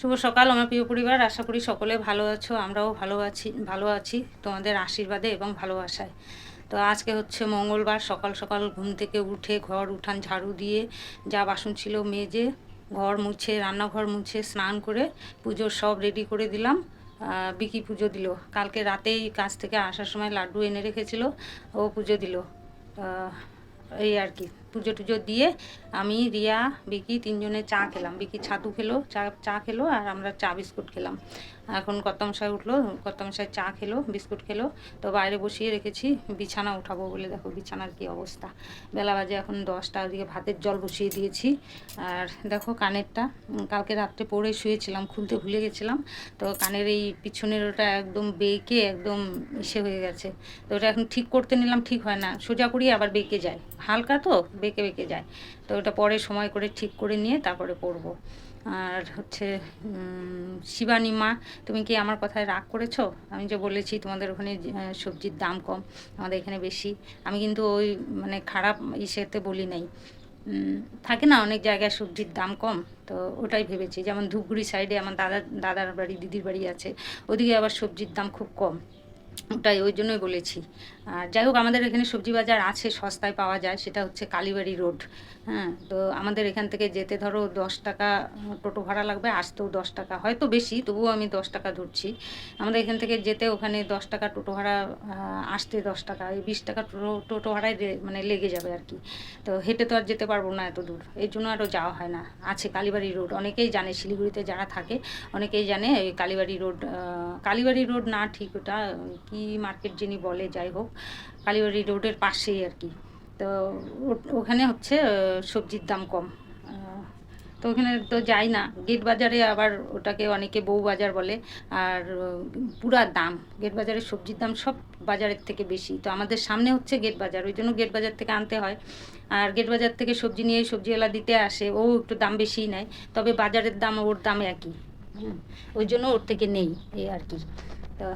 শুভ সকাল, আমার প্রিয় পরিবার। আশা করি সকলে ভালো আছো, আমরাও ভালো আছি ভালো আছি তোমাদের আশীর্বাদে এবং ভালোবাসায়। তো আজকে হচ্ছে মঙ্গলবার, সকাল সকাল ঘুম থেকে উঠে ঘর উঠান ঝাড়ু দিয়ে যা বাসন ছিল মেজে, ঘর মুছে, রান্নাঘর মুছে, স্নান করে পুজোর সব রেডি করে দিলাম। বিকি পুজো দিল। কালকে রাতেই কাজ থেকে আসার সময় লাড্ডু এনে রেখেছিল, ও পুজো দিল। এই আর কি। পুজো টুজো দিয়ে আমি, রিয়া, বিকি তিনজনে চা খেলাম। বিকি ছাতু খেলো, চা চা খেলো আর আমরা চা বিস্কুট খেলাম। এখন কর্তামশাই উঠল কর্তামশাই চা খেলো, বিস্কুট খেলো। তো বাইরে বসিয়ে রেখেছি, বিছানা উঠাবো বলে দেখো বিছানার কি অবস্থা। বেলা বাজে এখন দশটা, ওদিকে ভাতের জল বসিয়ে দিয়েছি। আর দেখো কানেরটা কালকে রাত্রে পরে শুয়েছিলাম, খুলতে ভুলে গেছিলাম। তো কানের এই পিছনের ওটা একদম বেঁকে একদম ইসে হয়ে গেছে। তো ওটা এখন ঠিক করতে নিলাম, ঠিক হয় না। সোজা করি আবার বেঁকে যায়। হালকা তো বেঁকে বেঁকে যায়। তো ওটা পরে সময় করে ঠিক করে নিয়ে তারপরে পরবো। আর হচ্ছে শিবানী মা, তুমি কি আমার কথায় রাগ করেছ? আমি যে বলেছি তোমাদের ওখানে সবজির দাম কম, আমাদের এখানে বেশি। আমি কিন্তু ওই মানে খারাপ ইসেতে বলি নাই। থাকে না অনেক জায়গায় সবজির দাম কম, তো ওটাই ভেবেছি। যেমন ধূপগুড়ি সাইডে আমার দাদা, দাদার বাড়ি, দিদির বাড়ি আছে, ওদিকে আবার সবজির দাম খুব কম। ওটাই ওই জন্যই বলেছি। আর যাই হোক, আমাদের এখানে সবজি বাজার আছে, সস্তায় পাওয়া যায়, সেটা হচ্ছে কালীবাড়ি রোড। হ্যাঁ তো আমাদের এখান থেকে যেতে ধরো দশ টাকা টোটো ভাড়া লাগবে, আসতেও দশ টাকা, হয়তো বেশি, তবুও আমি দশ টাকা ধরছি। আমাদের এখান থেকে যেতে ওখানে দশ টাকা টোটো ভাড়া আসতে দশ টাকা, এই বিশ টাকা টোটো ভাড়ায় মানে লেগে যাবে আর কি। তো হেঁটে তো আর যেতে পারব না এত দূর এই জন্য আরও যাওয়া হয় না। আছে কালীবাড়ি রোড, অনেকেই জানে শিলিগুড়িতে যারা থাকে, অনেকেই জানে ওই কালীবাড়ি রোড কালীবাড়ি রোড না ঠিক ওটা, কী মার্কেট যিনি বলে, যাই হোক কালীবাড়ি রোডের পাশেই আর কি। তো ওখানে হচ্ছে সবজির দাম কম। তো ওখানে তো যাই না। গেট বাজারে আবার ওটাকে অনেকে বউ বাজার বলে। আর পুরা দাম। গেট বাজারে সবজির দাম সব বাজারের থেকে বেশি। তো আমাদের সামনে হচ্ছে গেট বাজার। ওই জন্য গেট বাজার থেকে আনতে হয়। আর গেট বাজার থেকে সবজি নিয়ে সবজিওয়ালা দিতে আসে। ও একটু দাম বেশিই নেয়। তবে বাজারের দাম ওর দাম একই। হুম, ওই জন্য ওর থেকে নেই। এই আর কি। তো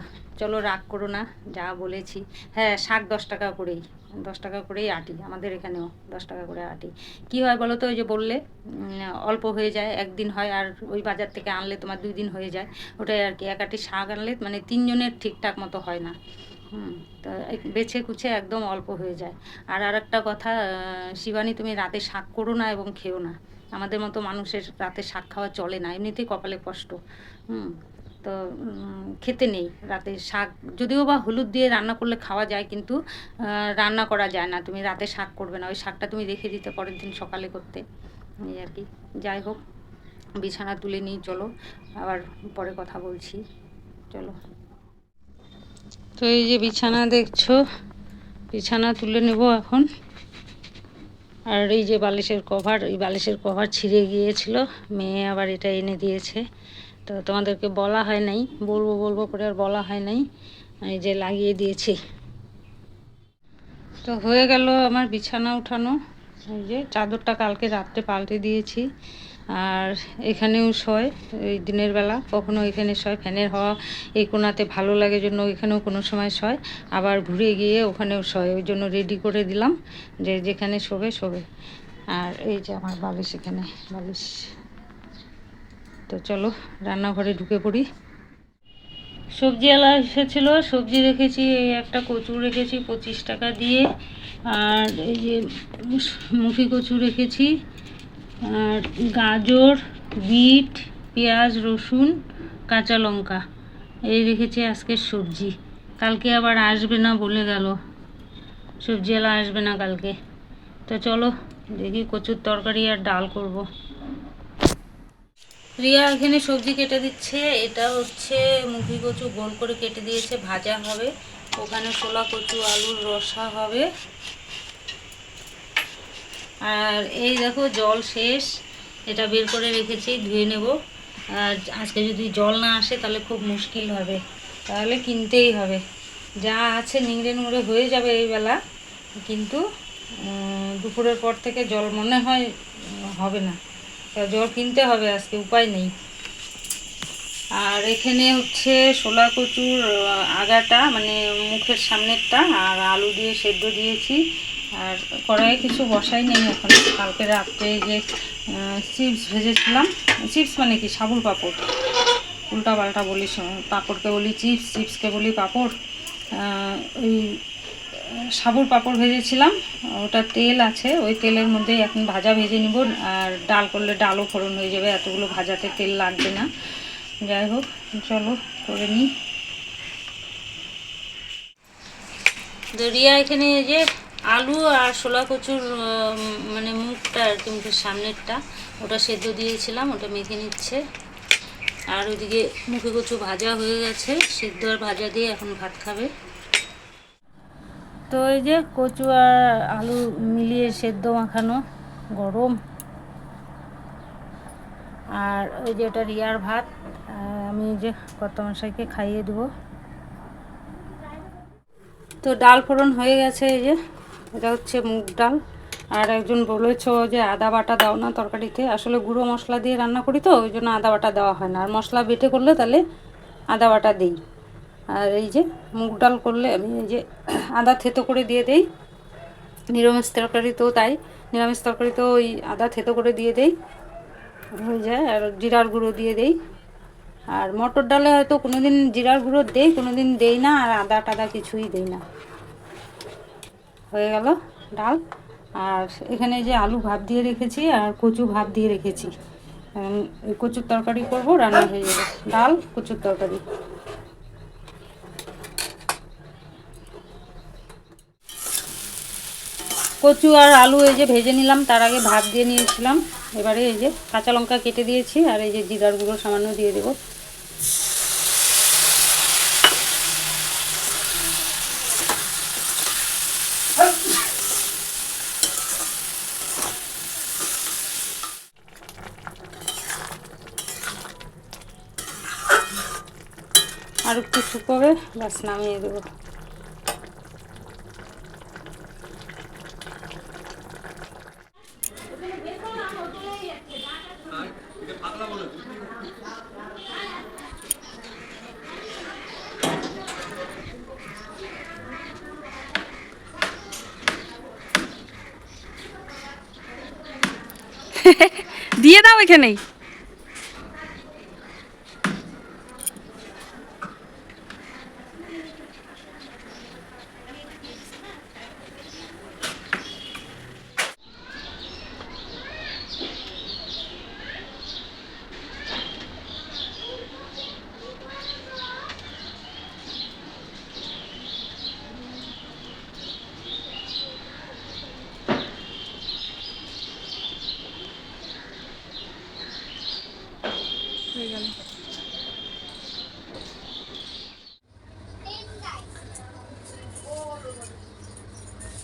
চলো রাগ করো না, যা বলেছি। হ্যাঁ শাক দশ টাকা করেই, দশ টাকা করেই আটি, আমাদের এখানেও দশ টাকা করে আটি। কী হয় বলো তো, ওই যে বললে অল্প হয়ে যায়, একদিন হয় আর ওই বাজার থেকে আনলে তোমার দুই দিন হয়ে যায়। ওটাই আর কি, এক আটি শাক আনলে মানে তিনজনের ঠিকঠাক মতো হয় না। হুম, তো বেছে কুছে একদম অল্প হয়ে যায়। আর আর একটা কথা শিবানী, তুমি রাতে শাক করো না এবং খেও না। আমাদের মতো মানুষের রাতে শাক খাওয়া চলে না, এমনিতেই কপালে কষ্ট। হুম তো খেতে নেই রাতে শাক। যদিও বা হলুদ দিয়ে রান্না করলে খাওয়া যায় কিন্তু রান্না করা যায় না। তুমি রাতে শাক করবে না। ওই শাকটা তুমি রেখে দিতে পরের দিন সকালে করতে। এই আর কি। যাই হোক, বিছানা তুলে নিই, চলো। আবার পরে কথা বলছি। চলো। তো এই যে বিছানা দেখছ, বিছানা তুলে নেব এখন। আর এই যে বালিশের কভার এই বালিশের কভার ছিঁড়ে গিয়েছিল। মেয়ে আবার এটা এনে দিয়েছে। তো তোমাদেরকে বলা হয় নাই, বলব বলব করে আর বলা হয় নাই, এই যে লাগিয়ে দিয়েছি। তো হয়ে গেল আমার বিছানা উঠানো, এই যে চাদরটা কালকে রাত্রে পাল্টে দিয়েছি, আর এখানেও শয়, এই দিনের বেলা, কখনো এখানে শয়, ফ্যানের হাওয়া এই কোনাতে ভালো লাগে জন্য এখানেও কোনো সময় শয়, আবার ঘুরে গিয়ে ওখানেও শয়, ওই জন্য রেডি করে দিলাম, যে যেখানে শোবে শোবে। আর এই যে আমার বালিশ এখানে, বালিশ। তো চলো, রান্নাঘরে ঢুকে পড়ি। সবজিওয়ালা এসেছিল, সবজি রেখেছি এই একটা কচু রেখেছি পঁচিশ টাকা দিয়ে, আর এই যে মুখি কচু রেখেছি, আর গাজর, বিট, পেঁয়াজ, রসুন, কাঁচা লঙ্কা, এই রেখেছি আজকের সবজি। কালকে আবার আসবে না বলে গেল। সবজিওয়ালা আসবে না কালকে। তো চলো, দেখি কচুর তরকারি আর ডাল করব। রিয়া এখানে সবজি কেটে দিচ্ছে। এটা হচ্ছে মুখি কচু গোল করে কেটে দিয়েছে, ভাজা হবে। ওখানে ছোলা কচু, আলুর রসা হবে। আর এই দেখো, জল শেষ। এটা বের করে রেখেছি, ধুয়ে নেব। আর আজকে যদি জল না আসে, তাহলে খুব মুশকিল হবে। তাহলে কিনতেই হবে। যা আছে নিংড়ে নুংড়ে হয়ে যাবে এই বেলা। কিন্তু দুপুরের পর থেকে জল মনে হয় হবে না। জল কিনতে হবে আজকে, উপায় নেই। আর এখানে হচ্ছে শোলা কচুর আগাটা মানে মুখের সামনেরটা, আর আলু দিয়ে সেদ্ধ দিয়েছি। আর কড়াইয়ে কিছু বসাই নেই এখন। কালকে রাত্রে যে চিপস ভেজেছিলাম। চিপস মানে কি? সাবুর পাঁপড়। উল্টা পাল্টা বলি পাঁপড়কে বলি চিপস, চিপসকে বলি পাঁপড়। ওই সাবুর পাঁপড় ভেজেছিলাম। ওটা তেল আছে, ওই তেলের মধ্যে এখন ভাজা ভেজে নিব, আর ডাল করলে ডালও ফোড়ন হয়ে যাবে, এতগুলো ভাজাতে তেল লাগবে না। যাই হোক, চলো করে নিই। দরিয়া এখানে যে আলু আর শোলা কচুর মানে মুখটা আর কি, মুখের সামনেরটা, ওটা সেদ্ধ দিয়েছিলাম, ওটা মেখে নিচ্ছে। আর ওইদিকে মুখে কচু ভাজা হয়ে গেছে, সেদ্ধ আর ভাজা দিয়ে এখন ভাত খাবে। তো এই যে কচু আর আলু মিলিয়ে সেদ্ধ মাখানো গরম। আর ওই যে ওটা রিয়ার ভাত আমি যে কত মশাইকে খাইয়ে দেবো। তো ডাল ফোড়ন হয়ে গেছে এই যে, এটা হচ্ছে মুগ ডাল। আর একজন বলেছ যে আদা বাটা দাও না তরকারিতে। আসলে গুঁড়ো মশলা দিয়ে রান্না করি তো, ওই জন্য আদা বাটা দেওয়া হয় না। আর মশলা বেটে করলে তাহলে আদা বাটা দিই। আর এই যে মুগ ডাল করলে আমি এই যে আদা থেতো করে দিয়ে দেই। নিরামিষ তরকারিতেও তাই, নিরামিষ তরকারিতেও ওই আদা থেতো করে দিয়ে দেই। হয়ে যায়, আর জিরার গুঁড়ো দিয়ে দেই। আর মটর ডালে হয়তো কোনো দিন জিরার গুঁড়ো দেই কোনো দিন দেই না, আর আদা টাদা কিছুই দেই না। হয়ে গেল ডাল। আর এখানে যে আলু ভাত দিয়ে রেখেছি, আর কচু ভাত দিয়ে রেখেছি। কচুর তরকারি করব, রান্না হয়ে যাবে। ডাল, কচুর তরকারি। কচু আর আলু এই যে ভেজে নিলাম, তার আগে ভাত দিয়ে নিয়েছিলাম। এবারে এই যে কাঁচা লঙ্কা কেটে দিয়েছি, আর এই যে জিরার গুঁড়ো সামান্য দিয়ে দেবো। আর একটু শুকোবে, ব্যাস নামিয়ে দেবো দিয়ে দাও এখানেই হয়ে গেল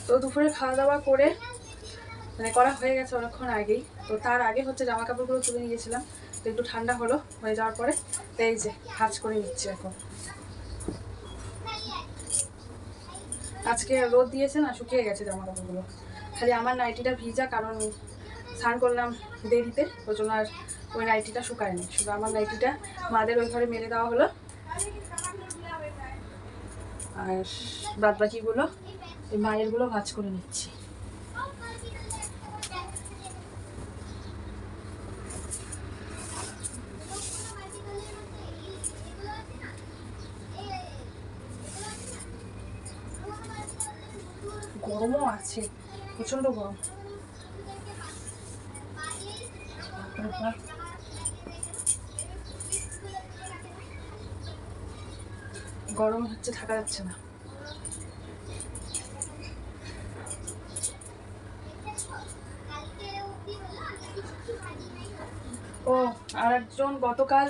তো দুপুরে খাওয়া দাওয়া করে মানে করা হয়ে গেছে অনেকক্ষণ আগেই। তো তার আগে হচ্ছে জামা কাপড়গুলো তুলে নিয়ে গেছিলাম, তো একটু ঠান্ডা হলো, হয়ে যাওয়ার পরে তো এই যে ভাজ করে নিচ্ছি এখন। আজকে রোদ দিয়েছে না, শুকিয়ে গেছে জামা কাপড়গুলো খালি আমার নাইটিটা ভিজা, কারণ স্নান করলাম দেরিতে, ওই জন্য আর ওই নাইটিটা শুকায়নি। শুধু আমার নাইটিটা মাদের ওই ঘরে মেলে দেওয়া হলো। আর বাদ বাকিগুলো এই মায়েরগুলো ভাজ করে নিচ্ছি। গরমও আছে প্রচণ্ড গরম। গরম হচ্ছে থাকা যাচ্ছে না। ও, আর একজন গতকাল,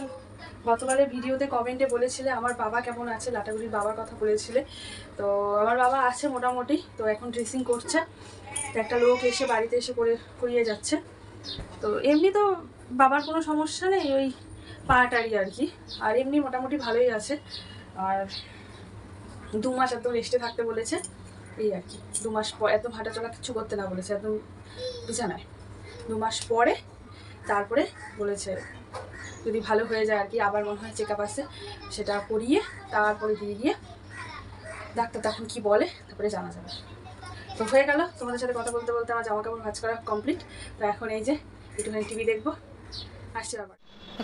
গতকালের ভিডিওতে কমেন্টে বলেছিলে, আমার বাবা কেমন আছে? লাটাগুড়ির বাবার কথা বলেছিলে। তো আমার বাবা আছে মোটামুটি, তো এখন ড্রেসিং করছে। তো একটা লোক এসে বাড়িতে এসে করে করিয়ে যাচ্ছে। তো এমনি তো বাবার কোনো সমস্যা নেই, ওই পাটারি আর কি। আর এমনি মোটামুটি ভালোই আছে। আর দু মাস একদম রেস্টে থাকতে বলেছে, এই আর কি। দু মাস পর, এত হাঁটা চলা কিছু করতে না বলেছে, একদম বিছানায়। দু মাস পরে তারপরে বলেছে, যদি ভালো হয়ে যায় আর কি, আবার মনে হয় চেক আপ আসে সেটা করিয়ে তারপরে দিয়ে গিয়ে ডাক্তার তখন কি বলে, তারপরে জানা যাবে। তো হয়ে গেল, তোমাদের সাথে কথা বলতে বলতে আমার জামা কাপড় ভাজ করা কমপ্লিট তো এখন এই যে একটুখানি টিভি দেখব। আসছি আবার।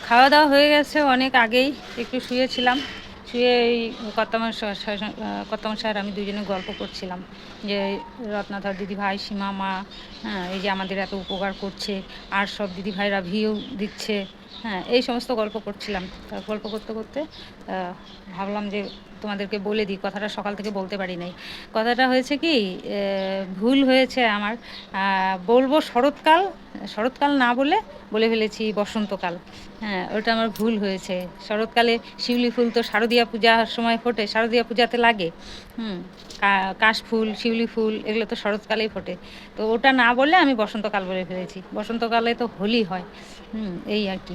খাওয়া দাওয়া হয়ে গেছে, অনেক আগেই একটু শুয়েছিলাম। শুয়ে এই কর্তামশাই কর্তামশাই স্যার, আমি দুজনে গল্প করছিলাম যে রত্নাধর দিদি ভাই সীমা মা হ্যাঁ এই যে আমাদের এত উপকার করছে, আর সব দিদি ভাইরা ভিউ দিচ্ছে হ্যাঁ এই সমস্ত গল্প করছিলাম। গল্প করতে করতে ভাবলাম যে তোমাদেরকে বলে দিই, কথাটা সকাল থেকে বলতে পারি নাই। কথাটা হয়েছে কি ভুল হয়েছে আমার। বলব শরৎকাল শরৎকাল না বলে বলে ফেলেছি বসন্তকাল। হ্যাঁ ওটা আমার ভুল হয়েছে। শরৎকালে শিউলি ফুল তো শারদীয়া পূজার সময় ফোটে, শারদীয়া পূজাতে লাগে। হুম কাশফুল শিউলি ফুল, এগুলো তো শরৎকালেই ফোটে। তো ওটা না বলে আমি বসন্তকাল বলে ফেলেছি। বসন্তকালে তো হোলি হয়। হুম, এই আর কি।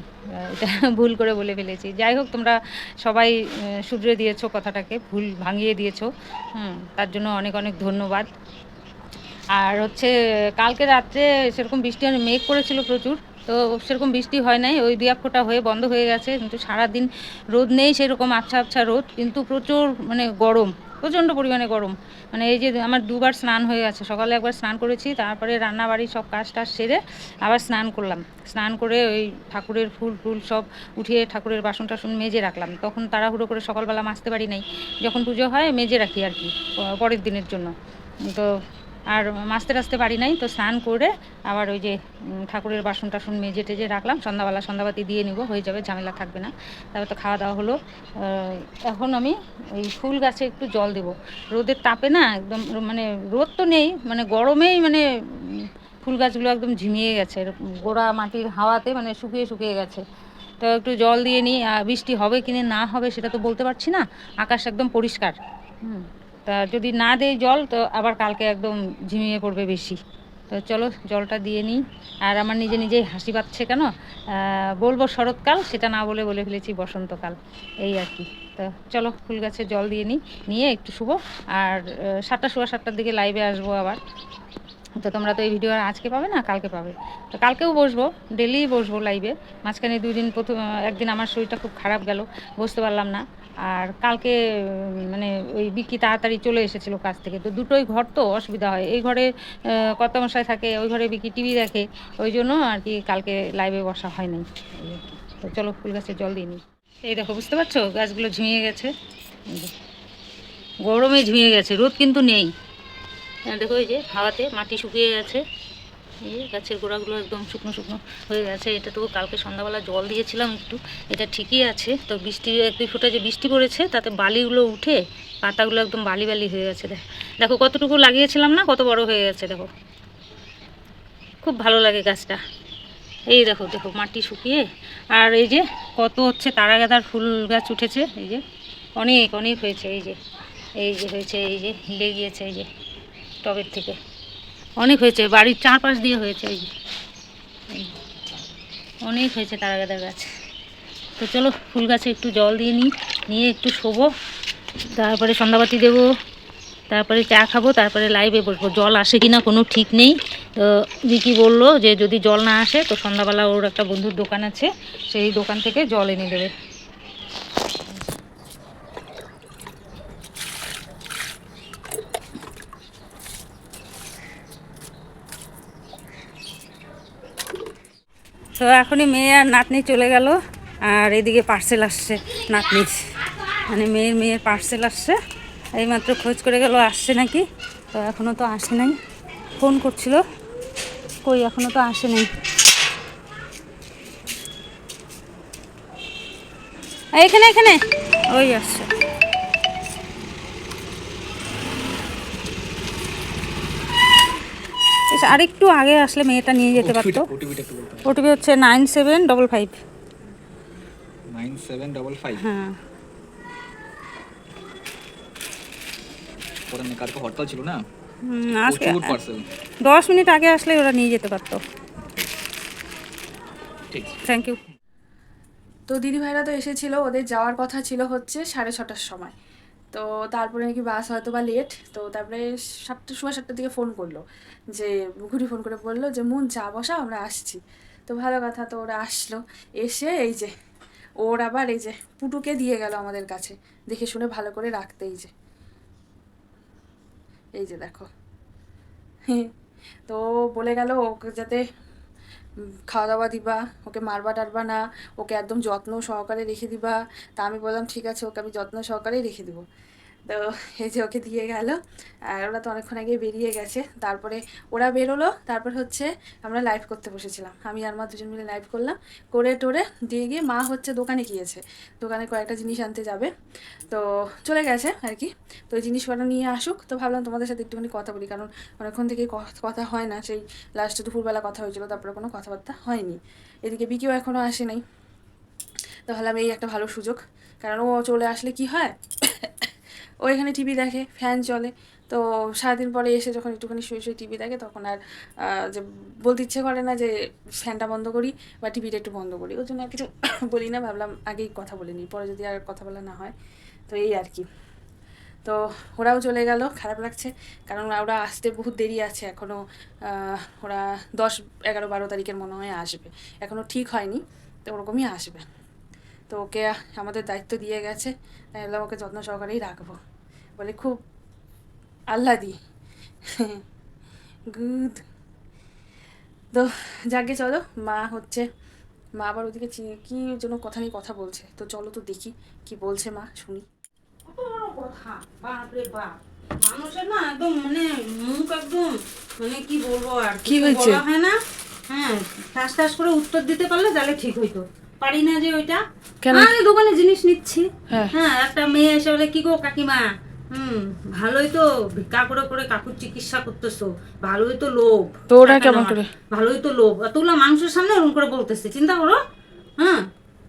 এটা ভুল করে বলে ফেলেছি। যাই হোক, তোমরা সবাই শুধরে দিয়েছ কথাটাকে ভুল ভাঙিয়ে দিয়েছ। হুম, তার জন্য অনেক অনেক ধন্যবাদ। আর হচ্ছে, কালকে রাত্রে সেরকম বৃষ্টি আর মেঘ করেছিল প্রচুর, তো সেরকম বৃষ্টি হয় নাই, ওই দুই ফোঁটা হয়ে বন্ধ হয়ে গেছে। কিন্তু সারাদিন রোদ নেই সেরকম আচ্ছা আচ্ছা রোদ, কিন্তু প্রচুর মানে গরম। প্রচণ্ড পরিমাণে গরম। মানে এই যে আমার দুবার স্নান হয়ে গেছে। সকালে একবার স্নান করেছি, তারপরে রান্নাবাড়ি সব কাজ টাজ সেরে আবার স্নান করলাম। স্নান করে ওই ঠাকুরের ফুল ফুল সব উঠিয়ে ঠাকুরের বাসন টাসন মেজে রাখলাম। তখন তাড়াহুড়ো করে সকালবেলা মাজতে পারি নাই। যখন পুজো হয়, মেজে রাখি আর কি পরের দিনের জন্য। তো আর মাছতে টাছতে পারি নাই, তো স্নান করে আবার ওই যে ঠাকুরের বাসন টাসন মেজে টেজে রাখলাম, সন্ধ্যাবেলা সন্ধ্যাবাতি দিয়ে নিব, হয়ে যাবে, ঝামেলা থাকবে না। তারপর তো খাওয়া দাওয়া হলো। এখন আমি ওই ফুল গাছে একটু জল দেব। রোদের তাপে না একদম মানে রোদ তো নেই মানে গরমেই মানে ফুল গাছগুলো একদম ঝিমিয়ে গেছে গোড়া মাটির হাওয়াতে মানে শুকিয়ে শুকিয়ে গেছে। তো একটু জল দিয়ে নিই বৃষ্টি হবে কি না হবে সেটা তো বলতে পারছি না, আকাশ একদম পরিষ্কার। হুম। তা যদি না দেই জল, তো আবার কালকে একদম ঝিমিয়ে পড়বে বেশি। তো চলো, জলটা দিয়ে নিই। আর আমার নিজে নিজেই হাসি পাচ্ছে কেন? বলব শরৎকাল, সেটা না বলে বলে ফেলেছি বসন্তকাল। এই আর কি। তো চলো, ফুল গাছে জল দিয়ে নিই। নিয়ে একটু শুভ আর সাতটা সোয়া সাতটার দিকে লাইভে আসব আবার। তো তোমরা তো এই ভিডিও আর আজকে পাবে না, কালকে পাবে। তো কালকেও বসবো ডেলি বসবো লাইভে মাঝখানে দুই দিন প্রথম, একদিন আমার শরীরটা খুব খারাপ গেল বসতে পারলাম না। আর কালকে মানে ওই বিক্রি তাড়াতাড়ি চলে এসেছিল কাজ থেকে। তো দুটোই ঘর তো অসুবিধা হয়। এই ঘরে কর্তামশাই থাকে, ওই ঘরে বিক্রি টিভি দেখে। ওই জন্য আর কি কালকে লাইভে বসা হয় নাই। তো চলো ফুল গাছে জল দিয়ে নিই। এই দেখো, বুঝতে পারছ? গাছগুলো ঝিমিয়ে গেছে। গরমে ঝিমিয়ে গেছে। রোদ কিন্তু নেই। দেখো, এই যে হাওয়াতে মাটি শুকিয়ে গেছে। এই গাছের গোড়াগুলো একদম শুকনো শুকনো হয়ে গেছে। এটা তো কালকে সন্ধ্যাবেলা জল দিয়েছিলাম একটু। এটা ঠিকই আছে। তো বৃষ্টি, এক দুই ফোঁটা যে বৃষ্টি পড়েছে, তাতে বালিগুলো উঠে পাতাগুলো একদম বালি বালি হয়ে গেছে। দেখ, দেখো কতটুকু লাগিয়েছিলাম না, কত বড় হয়ে গেছে, দেখো। খুব ভালো লাগে গাছটা। এই দেখো দেখো, মাটি শুকিয়ে। আর এই যে কত হচ্ছে তারা গাঁদার ফুল গাছ উঠেছে, এই যে। অনেক অনেক হয়েছে, এই যে। এই যে হয়েছে, এই যে হিলে গিয়েছে এই যে, টবের থেকে। অনেক হয়েছে, বাড়ির চারপাশ দিয়ে হয়েছে, এই অনেক হয়েছে তারা গাঁদার গাছ। তো চলো, ফুল গাছে একটু জল দিয়ে নিই, নিয়ে একটু শোবো, তারপরে সন্ধ্যাবাতি দেবো, তারপরে চা খাব, তারপরে লাইভে বসবো। জল আসে কিনা কোনো ঠিক নেই। তো দিকি বলল যে যদি জল না আসে, তো সন্ধ্যাবেলা ওর একটা বন্ধুর দোকান আছে, সেই দোকান থেকে জল এনে দেবে। তো এখনই মেয়ে আর নাতনি চলে গেল, আর এদিকে পার্সেল আসছে নাতনির। মানে মেয়ের মেয়ের পার্সেল আসছে, এইমাত্র খোঁজ করে গেল, আসছে নাকি? তো এখনও তো আসে নাই। ফোন করছিল, কই এখনও তো আসে নাই। এইখানে এখানে ওই আসছে। ইস, আরেকটু আগে আসলে মেয়েটা নিয়ে যেতে পারতো। একটু ওটিপি হচ্ছে nine seven double five. Nine seven double five. হ্যাঁ। কালকে হরতাল ছিল না? আজকে দশ মিনিট আগে আসলে ওরা নিয়ে যেতে পারতো। ঠিক থ্যাংক ইউ তো দিদি ভাইরা তো এসেছিল ওদের যাওয়ার কথা ছিল হচ্ছে সাড়ে ছটার সময়। তো তারপরে নাকি বাস হয়তো বা লেট তো তারপরে সাতটার সময় সাতটার দিকে ফোন করল। যে ঘুরি ফোন করে বলল যে, মন, চা বসা আমরা আসছি। তো ভালো কথা, তো ওরা আসলো। এসে এই যে, ওর আবার এই যে পুটুকে দিয়ে গেল আমাদের কাছে। দেখে শুনে ভালো করে রাখতে এই যে। এই যে দেখো। তো বলে গেল ওকে যাতে খাওয়া দাওয়া দিবা, ওকে মারবা টারবা না, ওকে একদম যত্ন সহকারে রেখে দিবা। তা আমি বললাম, ঠিক আছে, ওকে আমি যত্ন সহকারেই রেখে দেবো। তো এই যে ওকে দিয়ে গেল, আর ওরা তো অনেকক্ষণ আগে বেরিয়ে গেছে। তারপরে ওরা বেরোলো, তারপর হচ্ছে আমরা লাইভ করতে বসেছিলাম। আমি আর মা দুজন মিলে লাইভ করলাম। করে টোরে দিয়ে গিয়ে মা হচ্ছে দোকানে গিয়েছে। দোকানে কয়েকটা জিনিস আনতে যাবে। তো চলে গেছে আর কি। তো ওই জিনিসপত্র নিয়ে আসুক। তো ভাবলাম তোমাদের সাথে একটুখানি কথা বলি, কারণ অনেকক্ষণ থেকে কথা হয় না। সেই লাস্টে দুপুরবেলা কথা হয়েছিল, তারপরে কোনো কথাবার্তা হয়নি। এদিকে বিকেও এখনও আসে নাই তো ভাবলাম এই একটা ভালো সুযোগ। কারণ ও চলে আসলে কি হয়? ও এখানে টিভি দেখে, ফ্যান চলে। তো সারাদিন পরে এসে যখন একটুখানি শুয়ে শুয়ে টিভি দেখে, তখন আর যে বলতে ইচ্ছে করে না যে ফ্যানটা বন্ধ করি বা টিভিটা একটু বন্ধ করি। ওই জন্য আর কিছু বলি না, ভাবলাম আগেই কথা বলে নিই। পরে যদি আর কথা বলা না হয়, তো এই আর কি। তো ওরাও চলে গেল, খারাপ লাগছে। কারণ ওরা আসতে বহুত দেরি আছে এখনও ওরা দশ এগারো বারো তারিখের মনে হয় আসবে। এখনও ঠিক হয়নি, তো ওরকমই আসবে। তো ওকে আমাদের দায়িত্ব দিয়ে গেছে তাই ভাবলাম ওকে যত্ন সহকারেই রাখব। বলে খুব আহ্লাদি। গুড। তো যাকে চলো মা হচ্ছে মা আবার ওদিকে কি জন্য কথা নিয়ে কথা বলছে। তো চলো তো দেখি কি বলছে মা শুনি। কত বড় কথা বাপ মানুষের না একদম মানে মুখ একদম মানে কি বলব আর কি হয়েছে? হয় না। হ্যাঁ ঠাস ঠাস করে উত্তর দিতে পারলে তাহলে ঠিক হইতো। পারি না যে ওইটা। আমি দোকানে জিনিস নিচ্ছি। হ্যাঁ। হ্যাঁ একটা মেয়ে এসে বলে কি গো কাকিমা? হুম ভালোই তো। ভিক্ষা করে করে কাকুর চিকিৎসা করতেছো। ভালোই তো লোভ। তো ওরা কেমন করে? ভালোই তো লোভ। এতগুলো মানুষের সামনে ওরকম করে বলতেছে। চিন্তা করো। হ্যাঁ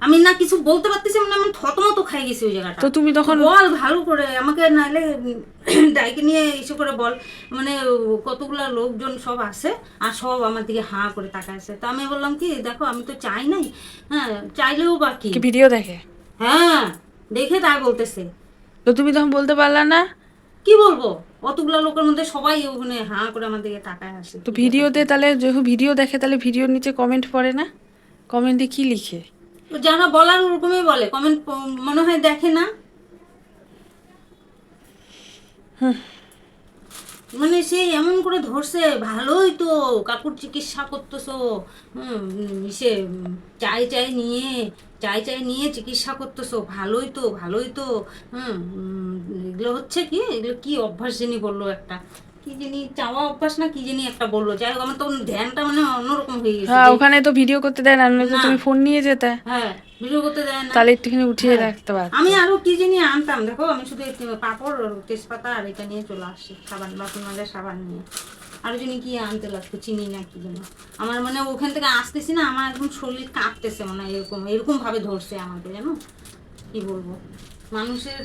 আমি না কিছু বলতে পারতেছি মানে আমি থতমত খাই গেছি ওই জায়গাটা। তো তুমি তখন বল ভালো করে আমাকে নাইলে ডাইকে নিয়ে এসে করে বল। মানে কতগুলা লোকজন সব আসে আর সব আমার দিকে হাঁ করে তাকাইছে তো আমি বললাম কি দেখো আমি তো চাই নাই। হ্যাঁ চাইলেও বাকি কি? ভিডিও দেখে? হ্যাঁ দেখে তাই বলতেছে। তো তুমি তখন বলতে পারলা না? কি বলব? অতগুলা লোকের মধ্যে সবাই ওখানে হাঁ করে আমার দিকে তাকায় আসে তো ভিডিওতে তাহলে যখন ভিডিও দেখে তাহলে ভিডিওর নিচে কমেন্ট পড়ে না? কমেন্টে কি লিখে? যারা বলার ওরকমই বলে। কমেন্ট, মনে হয় দেখে না। মানে সে এমন করে ধরছে, ভালোই তো, কাকুর চিকিৎসা করতেছো। হুম, সে চাই চাই নিয়ে, চাই চাই নিয়ে চিকিৎসা করতেছো। ভালোই তো ভালোই তো। হুম, এগুলো হচ্ছে কি? এগুলো কি অভ্যাস জানি বলল একটা। কি জানি চাওয়া অভ্যাস না কি জানি একটা বলল। যাই হোক আমার তো ধ্যানটা মানে অন্যরকম হয়ে গেছে। হ্যাঁ ওখানে তো ভিডিও করতে দেয় না তুমি ফোন নিয়ে যেতে। হ্যাঁ ভিডিও করতে দেয় না। তাহলে একটুখানি উঠিয়ে হ্যাঁ। রাখতে পার আমি আরও কি জানি আনতাম দেখো আমি শুধু পাপড় তেজপাতা আর এটা নিয়ে চলে আসছি সাবান বাসন মাজার সাবান নিয়ে। আরও জানি কি আনতে লাগতো চিনি না কি যেন আমার মানে ওখান থেকে আসতেছি না আমার একদম শরীর কাঁপতেছে মানে এরকম এরকম ভাবে ধরছে আমাকে জানো? কি বলব? মানুষের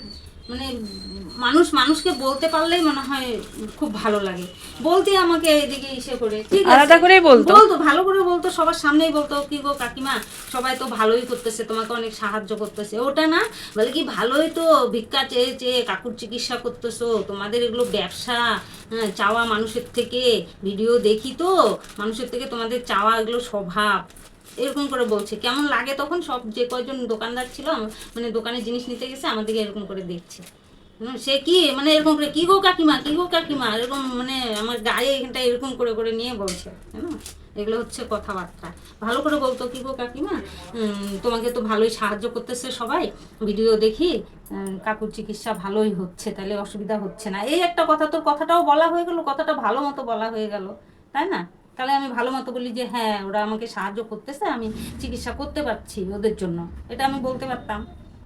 মানে মানুষ মানুষকে বলতে পারলেই মনে হয় খুব ভালো লাগে। বলতে আমাকে এদিকে ইসে করে ঠিক আছে আলাদা করেই বলতো? বলতো ভালো করে বলতো সবার সামনেই বলতো কি গো কাকিমা সবাই তো ভালোই করতেছে তোমাকে অনেক সাহায্য করতেছে। ওটা না বলে কি ভালোই তো ভিক্ষা চেয়ে চেয়ে কাকুর চিকিৎসা করতেছো তোমাদের এগুলো ব্যবসা হ্যাঁ, চাওয়া মানুষের থেকে ভিডিও দেখি তো মানুষের থেকে তোমাদের চাওয়া এগুলো স্বভাব। এরকম করে বলছে। কেমন লাগে তখন? সব যে কয়জন দোকানদার ছিল মানে দোকানে জিনিস নিতে গেছে, আমাদেরকে এরকম করে দেখছে। সে কি মানে এরকম করে, কি গো কাকিমা, কি গো কাকিমা, এরকম মানে আমার গায়ে এখানটা এরকম করে করে নিয়ে বলছে জানো এগুলো হচ্ছে কথাবার্তা। ভালো করে বলতো, কি গো কাকিমা? তোমাকে তো ভালোই সাহায্য করতেছে সবাই। ভিডিও দেখি কাকুর চিকিৎসা ভালোই হচ্ছে, তাহলে অসুবিধা হচ্ছে না। এই একটা কথা, তোর কথাটাও বলা হয়ে গেল, কথাটা ভালো মতো বলা হয়ে গেল, তাই না? তাহলে আমি ভালো মতো বলি যে হ্যাঁ ওরা আমাকে সাহায্য করতেছে, আমি চিকিৎসা করতে পারছি ওদের জন্য। এটা আমি বলতে পারতাম।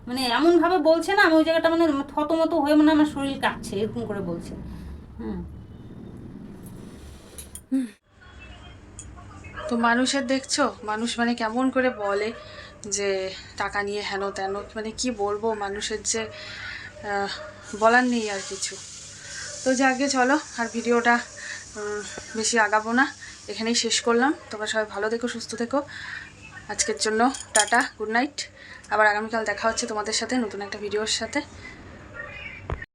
মানে এমন ভাবে বলছে না, আমি ওই জায়গাটা মানে থতমত হয়ে মানে আমার শরীর কাঁপছে, এরকম করে বলছে। হ্যাঁ। তো মানুষের দেখছ? মানুষ মানে কেমন করে বলে যে, টাকা নিয়ে হেন তেন মানে কি বলব? মানুষের যে বলার নেই আর কিছু। তো যাকে চলো, আর ভিডিওটা বেশি আগাবো না। এখানেই শেষ করলাম। তোমরা সবাই ভালো থেকো, সুস্থ থেকো। আজকের জন্য টাটা, গুড নাইট। আবার আগামীকাল দেখা হচ্ছে তোমাদের সাথে নতুন একটা ভিডিওর সাথে।